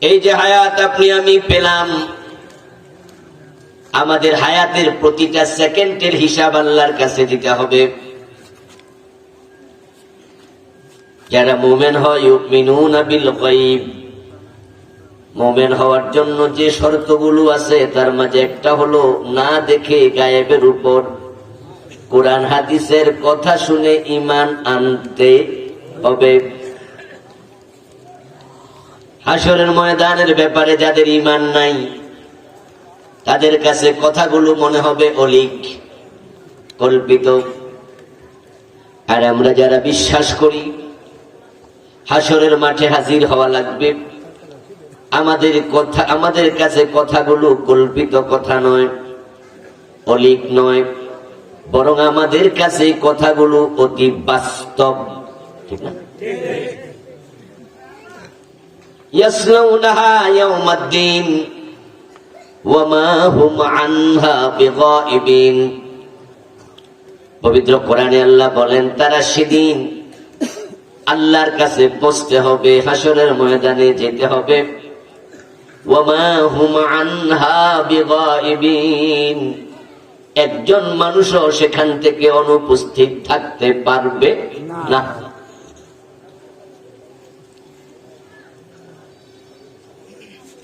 এই যে হায়াত আপনি, আমি পেলাম। আমাদের হায়াতের প্রতিটা সেকেন্ডের হিসাব আল্লাহর কাছে দিতে হবে। যারা মোমেন হয় হওয়ার জন্য যে শর্তগুলো আছে, তার মাঝে একটা হলো না দেখে গায়েবের উপর। কোরআন হাদিসের কথা শুনে ইমান আনতে হবে। হাসরের ময়দানের ব্যাপারে যাদের ইমান নাই, তাদের কাছে কথাগুলো মনে হবে অলিক, কল্পিত। আর আমরা যারা বিশ্বাস করি হাসরের মাঠে হাজির হওয়া লাগবে। আমাদের কথা, আমাদের কাছে কথাগুলো কল্পিত কথা নয়, অলিক নয়। বরং আমাদের কাছে কথাগুলো অতি বাস্তব। ঠিক না? يصلونها يوم الدين وما هم عنها بغائبين পবিত্র কোরআনে আল্লাহ বলেন তারা সেদিন আল্লাহর কাছে পৌঁছতে হবে হাসরের ময়দানে যেতে হবে ওয়ামা হুম আনহা বিগাইবিন একজন মানুষও সেখান থেকে অনুপস্থিত থাকতে পারবে না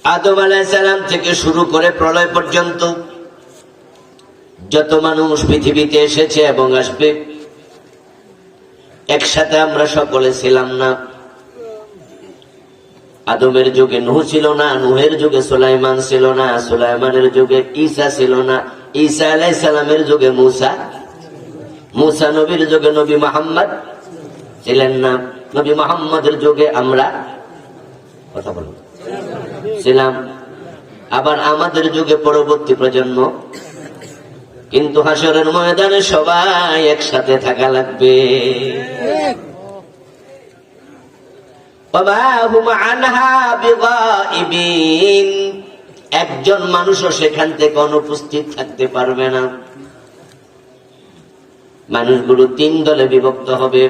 আদম আলাইসালাম থেকে শুরু করে প্রলয় পর্যন্ত যত মানুষ পৃথিবীতে এসেছে এবং আসবে, একসাথে আমরা সকলে ছিলাম না। আদমের যুগে নুহ ছিল না, নুহের যুগে সুলাইমান ছিল না, সুলাইমানের যুগে ঈসা ছিল না, ঈসা আলাই সালামের যুগে মুসা মুসা নবীর যুগে নবী মোহাম্মদ ছিলেন না। নবী মোহাম্মদের যুগে আমরা কথা বলুন ছিলাম আবার আমাদের যুগে পরবর্তী প্রজন্ম, কিন্তু হাসরের ময়দানে সবাই একসাথে থাকা লাগবে। একজন মানুষও সেখান থেকে অনুপস্থিত থাকতে পারবে না। মানুষগুলো তিন দলে বিভক্ত হবে।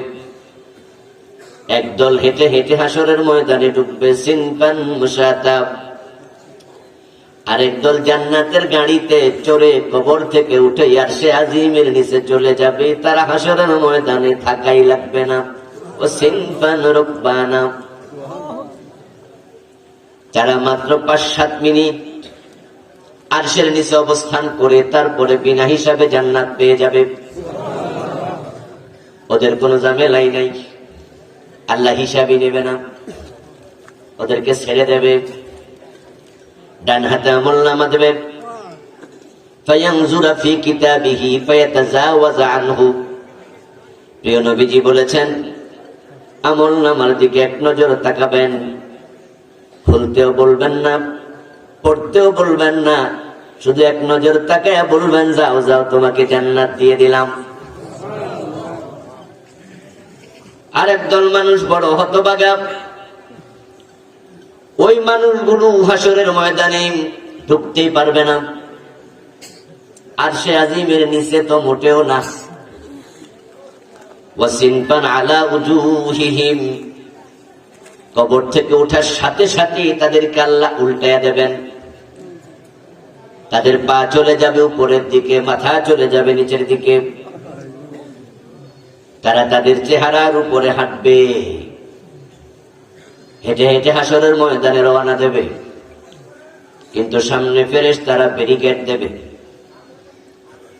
একদল হেঁটে হেঁটে হাসরের ময়দানে ঢুকবে সিনপান মুসাতা আরেক দল জান্নাতের গাড়িতে চড়ে কবর থেকে উঠে আর সে আজিমের নিচে চলে যাবে। তারা হাসরের ময়দানে থাকাই লাগবে না। ও রব্বানা। যারা মাত্র পাঁচ সাত মিনিট আরশের নিচে অবস্থান করে তারপরে বিনা হিসাবে জান্নাত পেয়ে যাবে। ওদের কোনো ঝামেলাই নাই। আল্লাহ হিসাবই নেবে না। ওদেরকে ছেড়ে দেবে। ডান হাতে নামা দেবে ফায়ানজুরা ফি কিতাবিহি, ফায়াতাজাওয়াজা আনহু। প্রিয় নবীজি বলেছেন আমল নামার দিকে এক নজর তাকাবেন। খুলতেও বলবেন না, পড়তেও বলবেন না, শুধু এক নজর তাকায় বলবেন, যাও যাও, তোমাকে জান্নাত দিয়ে দিলাম। আর একদল মানুষ বড় হতবাগা ওই মানুষগুলো হাসরের ময়দানে ঢুকতেই পারবে না। আর সে আজিমের নিচে তো মোটেও না। কবর থেকে ওঠার সাথে সাথে তাদেরকে আল্লাহ উল্টায়া দেবেন। তাদের পা চলে যাবে উপরের দিকে, মাথা চলে যাবে নিচের দিকে। তারা তাদের চেহারার উপরে হাঁটবে। হেঁটে হেঁটে হাসরের ময়দানে রওনা দেবে কিন্তু সামনে ফেরেস তারা ব্যারিকেড দেবে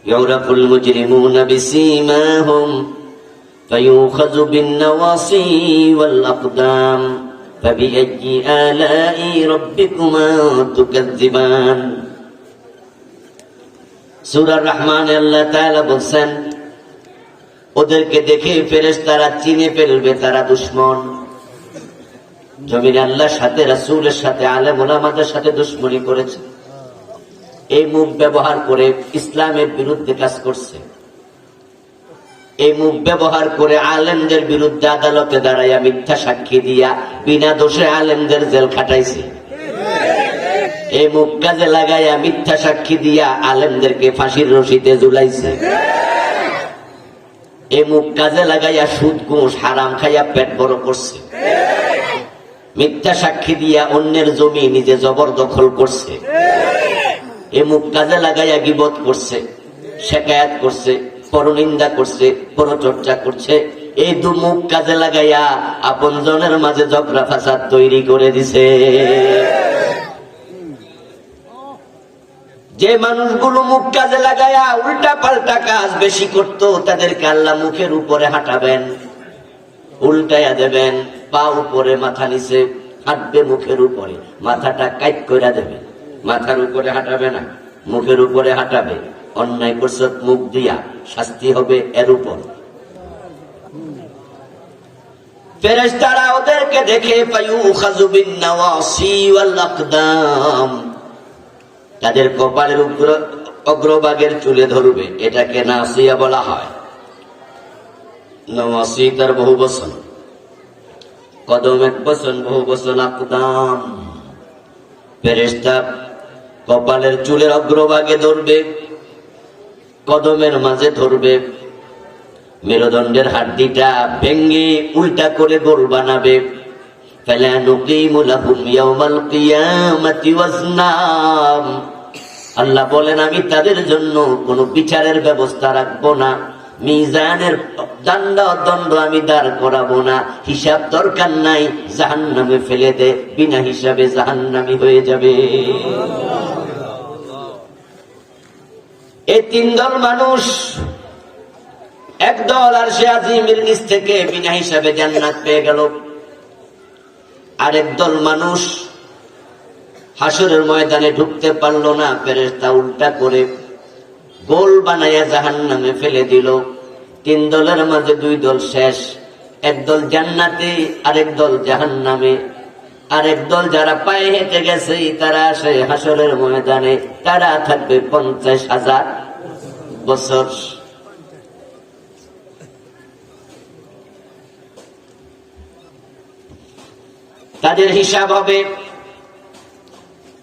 يعرف المجرمون بسيماهم فيؤخذ بالنواصي والأقدام فبأي آلاء ربكما تكذبان سورة الرحمن আল্লাহ তাআলা বলছেন ওদেরকে দেখে ফেরেস তারা চিনে ফেলবে তারা দুশ্মন জমির আল্লাহর সাথে, রাসূলের সাথে, আলেম ওলামাদের সাথে দুশ্মনী করেছে। এই মুখ ব্যবহার করে ইসলামের বিরুদ্ধে কাজ করছে। এই মুখ ব্যবহার করে আলেমদের বিরুদ্ধে আদালতে দাঁড়াইয়া মিথ্যা সাক্ষী দিয়া বিনা দোষে আলেমদের জেল খাটাইছে। এই মুখ কাজে লাগাইয়া মিথ্যা সাক্ষী দিয়া আলেমদেরকে ফাঁসির রশিতে ঝুলাইছে। এই মুখ কাজে লাগাইয়া সুদ ঘুষ হারাম খাইয়া পেট বড় করছে। মিথ্যা সাক্ষী দিয়া অন্যের জমি নিজে জবরদখল করছে। এ মুখ কাজে লাগাইয়া গিবত করছে, শেখায়াত করছে, পরনিন্দা করছে, পরচর্চা করছে। এই দু মুখ কাজে লাগাইয়া আপন জনের মাঝে ঝগড়া ফাসাদ তৈরি করে দিছে। যে মানুষগুলো মুখ কাজে লাগাইয়া উল্টা পাল্টা কাজ বেশি করত, তাদেরকে আল্লাহ মুখের উপরে হাঁটাবেন, উল্টাইয়া দেবেন। পা উপরে, মাথা নিচে, হাঁটবে মুখের উপরে। মাথাটা কাইট করে দেবে। মাথার উপরে হাঁটাবে না, মুখের উপরে হাঁটাবে। অন্যায় করছে, মুখ দিয়া শাস্তি হবে এর উপর। ওদেরকে দেখে তাদের কপালের উগ্র অগ্রভাগের চুলে ধরবে। এটাকে নাসিয়া বলা হয়। নওয়াসি তার বহু বসন কদম এক বসন বহু বসন আকদাম ফেরেশতা কপালের চুলের অগ্রভাগে ধরবে কদমের মাঝে ধরবে মেরুদণ্ডের হাড্ডিটা ভেঙ্গে উল্টা করে গোল বানাবে فلا نقيم لهم يوم القيامة وزنا আল্লাহ বলেন আমি তাদের জন্য কোন বিচারের ব্যবস্থা রাখবো না মিজানের দণ্ড দণ্ড আমি দাঁড় করাবো না। হিসাব দরকার নাই জাহান নামে ফেলে দে, বিনা হিসাবে জাহান নামি হয়ে যাবে। এই তিন দল মানুষ, এক দল আর সে আজিমের নিচ থেকে বিনা হিসাবে জান্নাত পেয়ে গেল। আরেক দল মানুষ হাসরের ময়দানে ঢুকতে পারল না ফেরেস্তা উল্টা করে গোল বানাইয়া জাহান নামে ফেলে দিল। তিন দলের মাঝে দুই দল শেষ। একদল জান্নাতে, আরেক দল জাহান নামে আরেক দল যারা পায়ে হেঁটে গেছে, তারা আসে হাসরের ময়দানে। তারা থাকবে পঞ্চাশ হাজার বছর। তাদের হিসাব হবে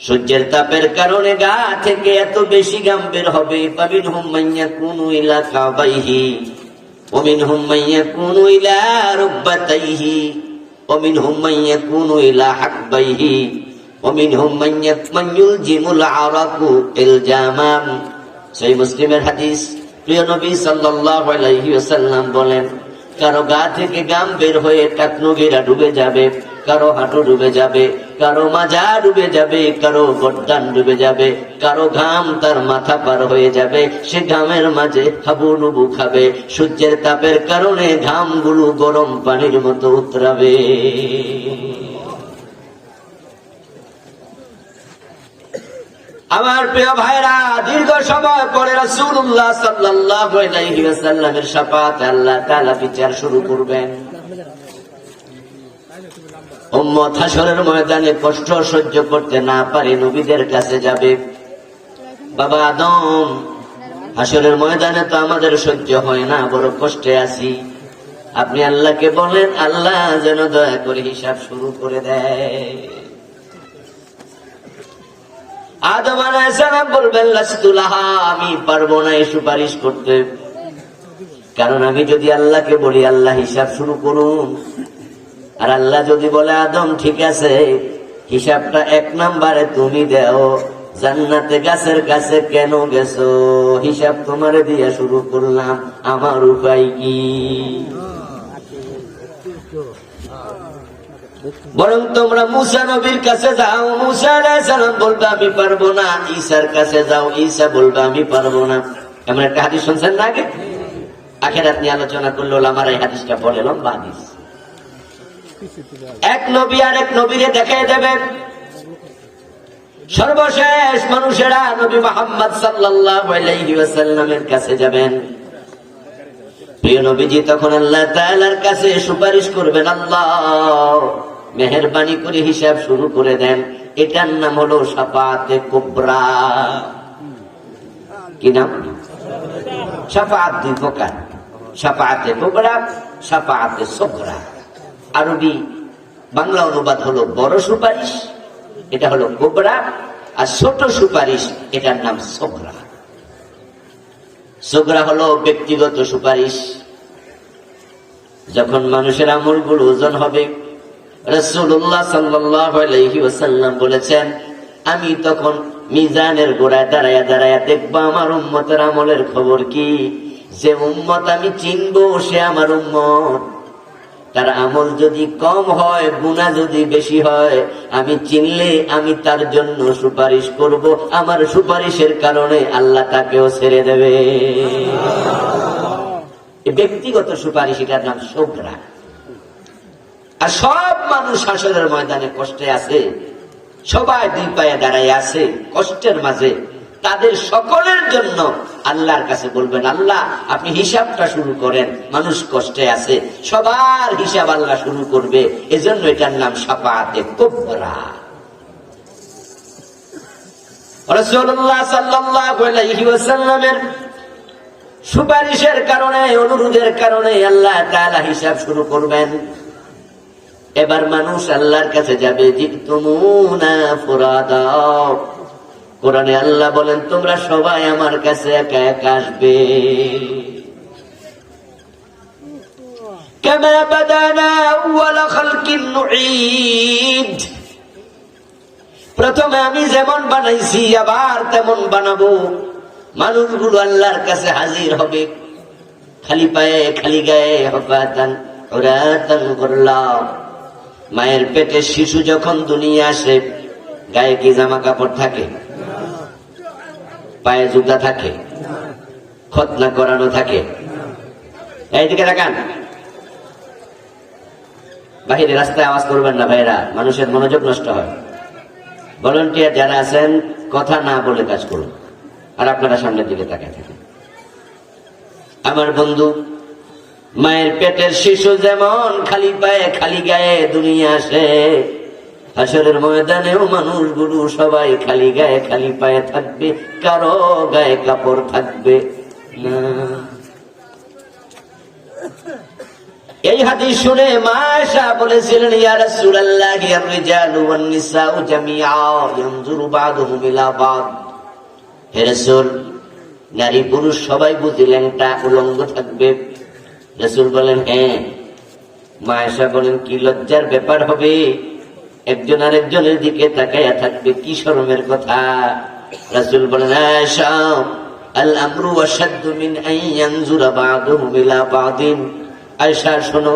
সূর্যের তাপের কারণে গা থেকে এত বেশি গাম বের হবে। পাবিন হুমাইয়া কুনু ইলা কাবাইহি ওমিন হুমাইয়া কুনু ইলা রুব্বাতাইহি ওমিন হুমাইয়া কুনু ইলা হাকবাইহি ওমিন হুমাইয়া মাইয়ুল জিমুল আরাকু ইলজামাম সেই মুসলিমের হাদিস, প্রিয় নবী সাল্লাল্লাহু আলাইহি ওয়াসাল্লাম বলেন, কারও গা থেকে গাম বের হয়ে টাকনুগিরা ডুবে যাবে, কারও হাঁটু ডুবে যাবে কারও মাজা ডুবে যাবে, কারও গড্ডান ডুবে যাবে, কারও ঘাম তার মাথা পার হয়ে যাবে, সে ঘামের মাঝে হাবু ডুবু খাবে, সূর্যের তাপের কারণে ঘামগুলো গরম পানির মতো উতরাবে। আমার প্রিয় ভাইরা, দীর্ঘ সময় পরে রাসূলুল্লাহ সাল্লাল্লাহু আলাইহি ওয়াসাল্লামের শাফাত আল্লাহ তাআলা বিচার শুরু করবেন। উম্মত হাসরের ময়দানে কষ্ট সহ্য করতে না পারে নবীদের কাছে যাবে। বাবা আদম হাসরের ময়দানে তো আমাদের সহ্য হয় না, বড় কষ্টে আছি। আপনি আল্লাহকে বলেন, আল্লাহ যেন দয়া করে হিসাব শুরু করে দেয়। আদম বলবেন আমি পারব না সুপারিশ করতে। কারণ আমি যদি আল্লাহকে বলি, আল্লাহ হিসাব শুরু করুন। আর আল্লাহ যদি বলে, আদম, ঠিক আছে, হিসাবটা এক নাম্বারে তুমি দেও, জান্নাতে গাছের কাছে কেন গেছো? হিসাব তোমারে দিয়ে শুরু করলাম, আমার উপায় কি? বরং তোমরা মুসা নবীর কাছে যাও, মুসা আলাইসালাম বলবে, আমি পারব না, ঈসার কাছে যাও, ঈসা বলবে, আমি পারব না। এমন একটা হাদিস শুনছেন না আগে? আখেরাত নিয়ে আলোচনা করল আমার এই হাদিসটা বলে, লম্বা হাদিস। এক নবী আর এক নবীরে দেখাই দেবে। সর্বশেষ মানুষেরা নবী মোহাম্মদ ওয়াসাল্লামের কাছে যাবেন। প্রিয় নবীজি তখন আল্লাহ তাআলার কাছে সুপারিশ করবেন, আল্লাহ মেহেরবানি করে হিসাব শুরু করে দেন। এটার নাম হলো সাফাতে কোবরা। কি নাম? সাফাত দুই প্রকার। সাফাতে কোবরা সাফাতে সোকরা আরবি, বাংলা অনুবাদ হলো বড় সুপারিশ, এটা হলো কোবরা, আর ছোট সুপারিশ, এটার নাম সোকরা সোকরা হলো ব্যক্তিগত সুপারিশ। যখন মানুষের আমলগুলো ওজন হবে রসুল্লাহ সাল্লাহ বলেছেন, আমি তখন মিজানের গোড়ায় দাঁড়ায়া দাঁড়ায়া দেখব আমার উম্মতের আমলের খবর কি? যে উম্মত আমি চিনবো, সে আমার উম্মত। তার আমল যদি কম হয় গুণা যদি বেশি হয়, আমি চিনলে আমি তার জন্য সুপারিশ করব। আমার সুপারিশের কারণে আল্লাহ তাকেও ছেড়ে দেবে। ব্যক্তিগত সুপারিশ, এটার নাম সোবরা আর সব মানুষ হাসরের ময়দানে কষ্টে আছে, সবাই দুই পায়ে দাঁড়ায় আছে, কষ্টের মাঝে। তাদের সকলের জন্য আল্লাহর কাছে বলবেন, আল্লাহ, আপনি হিসাবটা শুরু করেন, মানুষ কষ্টে আছে, সবার হিসাব আল্লাহ শুরু করবে, এজন্য এটার নাম সাপাতে কোবরা। সুপারিশের কারণে, অনুরোধের কারণে আল্লাহ হিসাব শুরু করবেন। এবার মানুষ আল্লাহর কাছে যাবে জিতুমুনা ফুরাদা। কোরআনে আল্লাহ বলেন তোমরা সবাই আমার কাছে একা একা আসবে كما بدانا أول خلق نعيد প্রথমে আমি যেমন বানাইছি আবার তেমন বানাবো মানুষগুলো আল্লাহর কাছে হাজির হবে খালি পায়ে খালি গায়ে হকাতান ওরাতান করলাম মায়ের পেটে শিশু যখন দুনিয়া আসে গায়ে কি জামা কাপড় থাকে পায়ে জুতা থাকে, খতনা করানো থাকে। এইদিকে দেখান বাহিরে রাস্তায় আওয়াজ করবেন না ভাইরা মানুষের মনোযোগ নষ্ট হয়। ভলেন্টিয়ার যারা আছেন, কথা না বলে কাজ করুন। আর আপনারা সামনের দিকে তাকায় থাকেন। আমার বন্ধু, মায়ের পেটের শিশু যেমন খালি পায়ে, খালি গায়ে দুনিয়া আসে। হাসরের ময়দানেও মানুষগুলো সবাই খালি গায়ে খালি পায়ে থাকবে, কারও গায়ে কাপড় থাকবে না। এই হাদিস শুনে মাশা বলেছিলেন, ইয়া রাসূলুল্লাহ ইয়া রিজালু ওয়ান নিসাউ জামিআ ইয়ানজুরু বাদুহুম ইলা বাদ। হে রাসূল, নারী পুরুষ সবাই বুঝিলেন তা উলঙ্গ থাকবে। রাসূল বলেন হ্যাঁ। মায়েশা বলেন, কি লজ্জার ব্যাপার হবে? একজন আরেকজনের দিকে তাকাইয়া থাকবে, কি শরমের কথা? রাসূল বলেন শোনো,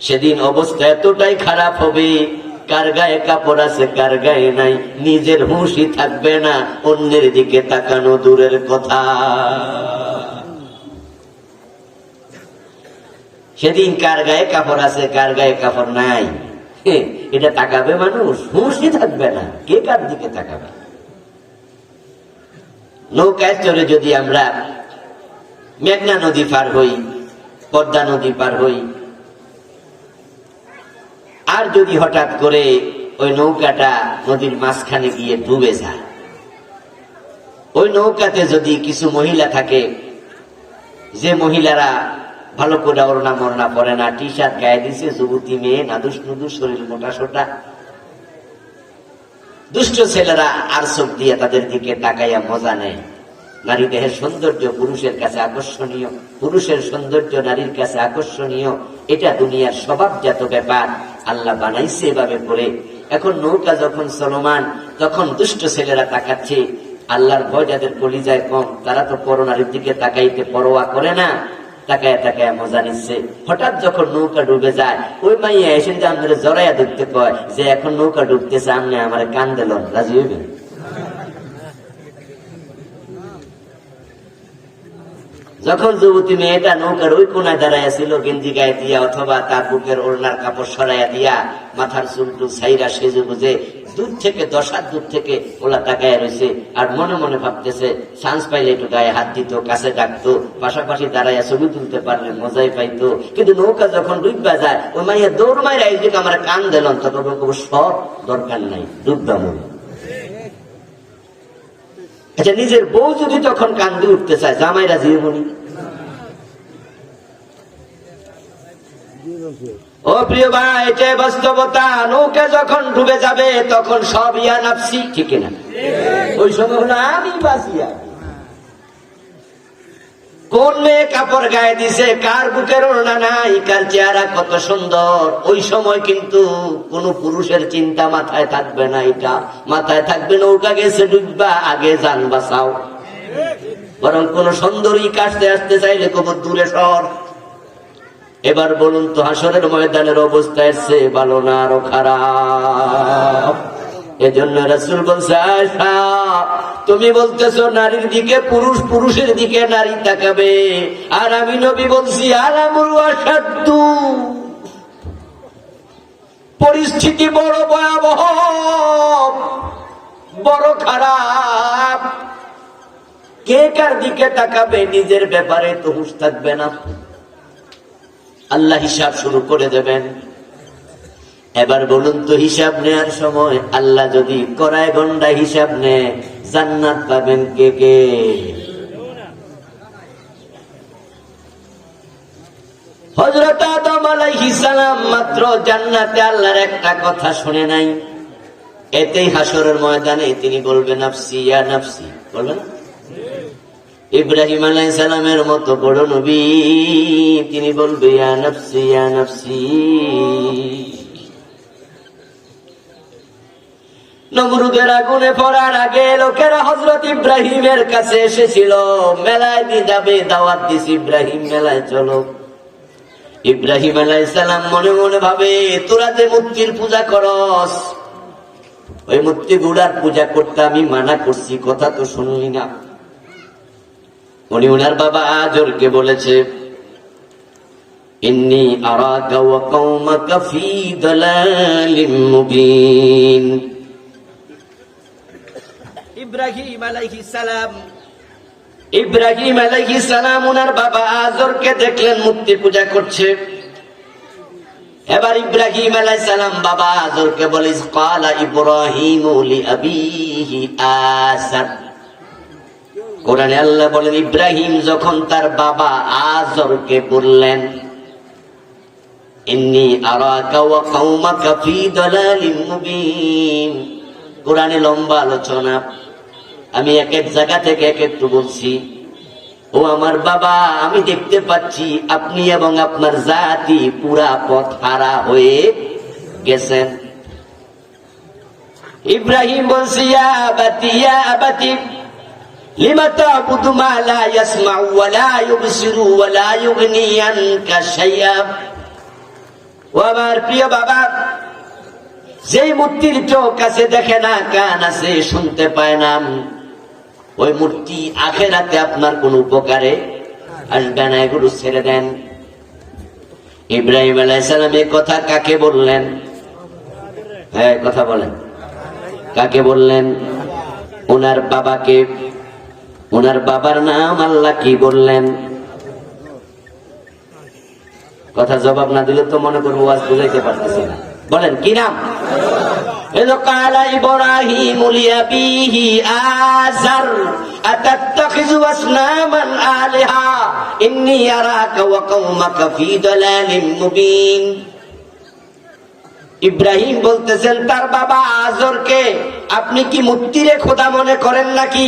সেদিন অবস্থা এতটাই খারাপ হবে, কার গায়ে কাপড় আছে, কার গায়ে নাই, নিজের হুঁশি থাকবে না, অন্যের দিকে তাকানো দূরের কথা। সেদিন কার গায়ে কাপড় আছে, কার গায়ে কাপড় নাই? হে, এটা তাকাবে মানুষ? হুঁশই থাকবে না। কে কার দিকে তাকাবে? নৌকায় চলে যদি আমরা মেঘনা নদী পার হই পদ্মা নদী পার হই আর যদি হঠাৎ করে ওই নৌকাটা নদীর মাঝখানে গিয়ে ডুবে যায় ওই নৌকাতে যদি কিছু মহিলা থাকে যে মহিলারা ভালো করে ওড়না মরনা পরে না টি শার্ট গায়ে দিছে, যুবতী মেয়ে নাদুস নুদুস শরীর মোটা সোটা। দুষ্ট ছেলেরা আর চোখ দিয়ে তাদের দিকে তাকাইয়া মজা নেয়। নারী দেহের সৌন্দর্য পুরুষের কাছে আকর্ষণীয়, পুরুষের সৌন্দর্য নারীর কাছে আকর্ষণীয়। এটা দুনিয়ার স্বভাবজাত ব্যাপার। আল্লাহ বানাইছে এভাবে করে এখন নৌকা যখন চলমান, তখন দুষ্ট ছেলেরা তাকাচ্ছে। আল্লাহর ভয় যাদের কলিজায় কম, তারা তো পর নারীর দিকে তাকাইতে পরোয়া করে না। তাকায় তাকায় মজা নিচ্ছে। হঠাৎ যখন নৌকা ডুবে যায়, ওই মাইয়া এসে যদি আমাদের জড়াইয়া দেখতে কয় যে এখন নৌকা ডুবতেছে আমার কান রাজি হইবে যখন যুবতী মেয়েটা নৌকার ওই কোনায় দাঁড়াইয়া ছিল, গেঞ্জি গায়ে দিয়া অথবা তার বুকের ওড়নার কাপড় সরাইয়া দিয়া মাথার চুলটু ছাইরা সেজে বুঝে দূর থেকে দশ হাত দূর থেকে ওলা তাকায় রয়েছে আর মনে মনে ভাবতেছে, চান্স পাইলে একটু গায়ে হাত দিত, কাছে ডাকতো, পাশাপাশি দাঁড়াইয়া ছবি তুলতে পারলে মজাই পাইতো। কিন্তু নৌকা যখন ডুববা যায়, ওই মাইয়া দৌড় মাইরা এই আমার কান দিলাম তখন সব দরকার নাই, ডুববা মনে। আচ্ছা নিজের বউ যদি তখন কান্দি উঠতে চায় জামাইরা জীবনী। ও প্রিয় ভাই এটাই বাস্তবতা নৌকা যখন ডুবে যাবে, তখন সব ইয়া নাফসি, ঠিক না ওই সময় হলো আমি বাঁচিয়া কোন মেয়ে কাপড় গায়ে দিছে, কার বুকের ওড়না নাই, কার চেহারা কত সুন্দর, ওই সময় কিন্তু কোন পুরুষের চিন্তা মাথায় থাকবে না এটা। মাথায় থাকবে নৌকা গেছে, ডুববা, আগে যান বাঁচাও। বরং কোন সুন্দরী কাটতে আসতে চাইলে কবর দূরে সর এবার বলুন তো, হাসরের ময়দানের অবস্থা এসছে ভালো না আরও খারাপ? এজন্য রাসুল বলছে তুমি বলতেছো নারীর দিকে পুরুষ, পুরুষের দিকে নারী তাকাবে। আর আমি নবী বলছি, আলামুল আসাদু পরিস্থিতি বড় ভয়াবহ, বড় খারাপ। কে কার দিকে তাকাবে, নিজের ব্যাপারে তো হুশ থাকবে না। আল্লাহ হিসাব শুরু করে দেবেন। এবার বলুন তো হিসাব নেওয়ার সময় আল্লাহ যদি করায় গন্ডা হিসাব নেয়, জান্নাত পাবেন কে কে? হজরত আদম মাত্র জান্নাতে আল্লাহর একটা কথা শুনে নাই। এতেই হাসরের ময়দানে তিনি বলবেন নাফসি ইয়া নাফসি। বলবেন? ইব্রাহিম আলাই সালামের মতো বড় নবী। তিনি বলবে আগুনে পড়ার আগে লোকেরা হজরত ইব্রাহিমের কাছে এসেছিল। মেলায় দিয়ে যাবে, দাওয়াত দিস ইব্রাহিম মেলায় চলো। ইব্রাহিম আলাই সালাম মনে মনে ভাবে, তোরা যে মূর্তির পূজা করস, ওই মূর্তি গুড়ার পূজা করতে আমি মানা করছি, কথা তো শুনলি না। উনি ওনার বাবা আজরকে বলেছে ইন্নি আরাকা ওয়া কওমাকা ফি দালালিম মুবিন। ইব্রাহিম আলাইহিস সালাম। ইব্রাহিম আলাইহিস সালাম ওনার বাবা আজরকে দেখলেন মূর্তি পূজা করছে। এবার ইব্রাহিম আলাইহিস সালাম বাবা আজরকে বলে ক্বালা ইব্রাহিম আবিহি আসার কোরআনে আল্লাহ বলেন, ইব্রাহিম যখন তার বাবা আজরকে বললেন, ইন্নি আরাকা ওয়া কওমাকা ফি দালালিম মুবিন। কোরআনে লম্বা আলোচনা, আমি এক এক জায়গা থেকে এক একটু বলছি, ও আমার বাবা, আমি দেখতে পাচ্ছি আপনি এবং আপনার জাতি পুরা পথ হারা হয়ে গেছেন। ইব্রাহিম বলছি, ইয়া আবাতি ইয়া আবাতি মা লা ইয়াসমা'ু ওয়া লা ইউবসিরু ওয়া লা ইউগনি আনকা শাইআ। ও আমার প্রিয় বাবা, যেই মূর্তির চোখ আছে দেখে না, কান আছে শুনতে পায় না। ওই মূর্তি আখেরাতে আপনার কোন উপকারে আসবে না, এগুলো ছেড়ে দেন। ইব্রাহিম আলাইসালাম এই কথা কাকে বললেন? হ্যাঁ কথা বলেন। কাকে বললেন? ওনার বাবাকে ওনার বাবার নাম আল্লাহ কি বললেন কথা জবাব না দিলে তো মনে করবো আজ বুঝাইতে পারতেছি না বলেন কি নাম إذ قال إبراهيم لأبيه آزر أتتخذ أصناما آلهة إني أراك وقومك في ضلال مبين ইব্রাহিম বলতেছেন তার বাবা আজরকে আপনি কি মূর্তিরে খোদা মনে করেন নাকি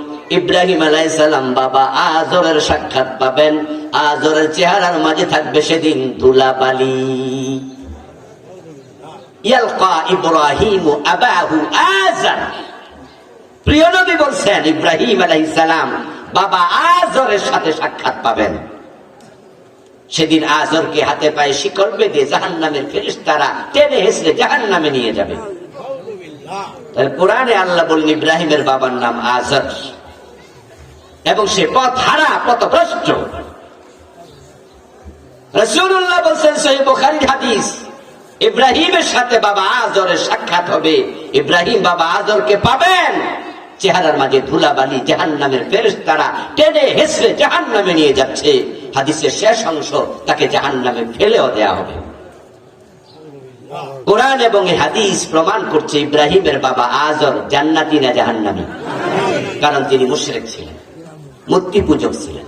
ইব্রাহিম আলাইহিস সালাম বাবা আজরের সাক্ষাৎ পাবেন। আজরের চেহারার মাঝে থাকবে সেদিন ধুলাবালি। ইয়ালকা ইব্রাহিম আবাহু আজার। প্রিয় নবী বলছেন ইব্রাহিম বাবা আজরের সাথে সাক্ষাৎ পাবেন। সেদিন আজরকে হাতে পায়ে বেঁধে জাহান নামের ফেরিস্তারা টেনে হেসলে জাহান নামে নিয়ে যাবে। কোরআনে আল্লাহ বললেন ইব্রাহিমের বাবার নাম আজর। এবং সে পথ হারা পথভ্রষ্ট রসুল্লাহ বলছেন, সহি বোখারির হাদিস, ইব্রাহিমের সাথে বাবা আজরের সাক্ষাৎ হবে। ইব্রাহিম বাবা আজরকে পাবেন। চেহারার মাঝে ধুলাবালি জাহান নামের ফেরেস তারা টেনে হেসড়ে জাহান নামে নিয়ে যাচ্ছে। হাদিসের শেষ অংশ তাকে জাহান নামে ফেলেও দেয়া হবে। কোরআন এবং হাদিস প্রমাণ করছে ইব্রাহিমের বাবা আজর জান্নাতি না জাহান্নামী। কারণ তিনি মুশরিক ছিলেন। মূর্তি পূজক ছিলেন